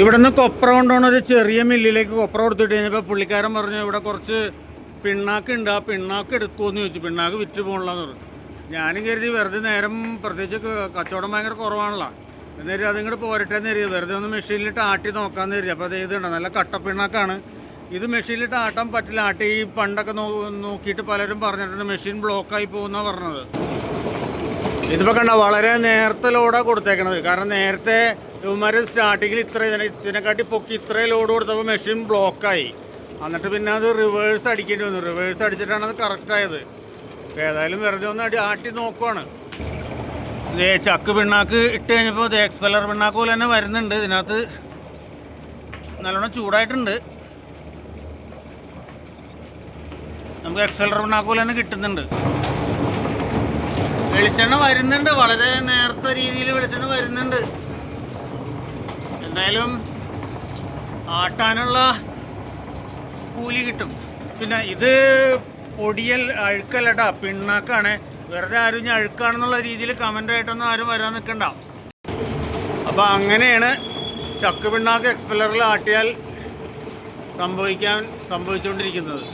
ഇവിടുന്ന് കൊപ്ര കൊണ്ടുപോണ ഒരു ചെറിയ മില്ലിലേക്ക് കൊപ്ര കൊടുത്തിട്ട് കഴിഞ്ഞപ്പോൾ പുള്ളിക്കാരൻ പറഞ്ഞു ഇവിടെ കുറച്ച് പിണ്ണാക്ക് ഉണ്ട് ആ പിണ്ണാക്ക് എടുക്കുമെന്ന് ചോദിച്ചു. പിണ്ണാക്ക് വിറ്റ് പോകണില്ലെന്ന് പറഞ്ഞു. ഞാനും കരുതി വെറുതെ നേരം പ്രത്യേകിച്ച് കച്ചവടം ഭയങ്കര കുറവാണല്ലോ. എന്നേരം അതിങ്ങോട്ട് പോരട്ടെ കരുതി. വെറുതെ ഒന്ന് മെഷീനിലിട്ട് ആട്ടി നോക്കാമെന്ന് കരുതി. അപ്പോൾ അത് ഇതുണ്ട് നല്ല കട്ട പിണ്ണാക്കാണ്. ഇത് മെഷീനിലിട്ട് ആട്ടാൻ പറ്റില്ല. ആട്ടി ഈ പണ്ടൊക്കെ നോ നോക്കിയിട്ട് പലരും പറഞ്ഞിട്ടുണ്ട് മെഷീൻ ബ്ലോക്കായി പോകുന്നാണ് പറഞ്ഞത്. ഇതിപ്പോൾ കണ്ട വളരെ നേരത്തെ ലോഡാണ് കൊടുത്തേക്കണത്. കാരണം നേരത്തെ ഇവന്മാർ സ്റ്റാർട്ടിങ്ങിൽ ഇത്ര ഇതിനെ ഇതിനെക്കാട്ടി പൊക്കി ഇത്രയും ലോഡ് കൊടുത്തപ്പോൾ മെഷീൻ ബ്ലോക്കായി എന്നിട്ട് പിന്നെ അത് റിവേഴ്സ് അടിക്കേണ്ടി വന്നു. റിവേഴ്സ് അടിച്ചിട്ടാണ് അത് കറക്റ്റ് ആയത്. ഇപ്പൊ ഏതായാലും വെറുതെ ഒന്ന് അടി ആട്ടി നോക്കുവാണ്. ഇതേ ചക്ക് പിണ്ണാക്ക് ഇട്ട് കഴിഞ്ഞപ്പോൾ ഇത് എക്സ്പെല്ലർ പിണ്ണാക്ക് പോലെ തന്നെ വരുന്നുണ്ട്. ഇതിനകത്ത് നല്ലോണം ചൂടായിട്ടുണ്ട്. നമുക്ക് എക്സ്പെല്ലർ പിണ്ണാക്ക് പോലെ തന്നെ കിട്ടുന്നുണ്ട്. വെളിച്ചെണ്ണ വരുന്നുണ്ട്. വളരെ നേരത്തെ രീതിയിൽ വെളിച്ചെണ്ണ വരുന്നുണ്ട്. എന്തായാലും ആട്ടാനുള്ള കൂലി കിട്ടും. പിന്നെ ഇത് പൊടിയൽ അഴുക്കല്ലട്ടാ പിണ്ണാക്കാണ്. വെറുതെ ആരും ഞാൻ അഴുക്കാണെന്നുള്ള രീതിയിൽ കമന്റ് ആയിട്ടൊന്നും ആരും വരാൻ നിൽക്കണ്ട. അപ്പോൾ അങ്ങനെയാണ് ചക്ക് പിണ്ണാക്ക് എക്സ്പെല്ലറിൽ ആട്ടിയാൽ സംഭവിക്കാൻ സംഭവിച്ചുകൊണ്ടിരിക്കുന്നത്.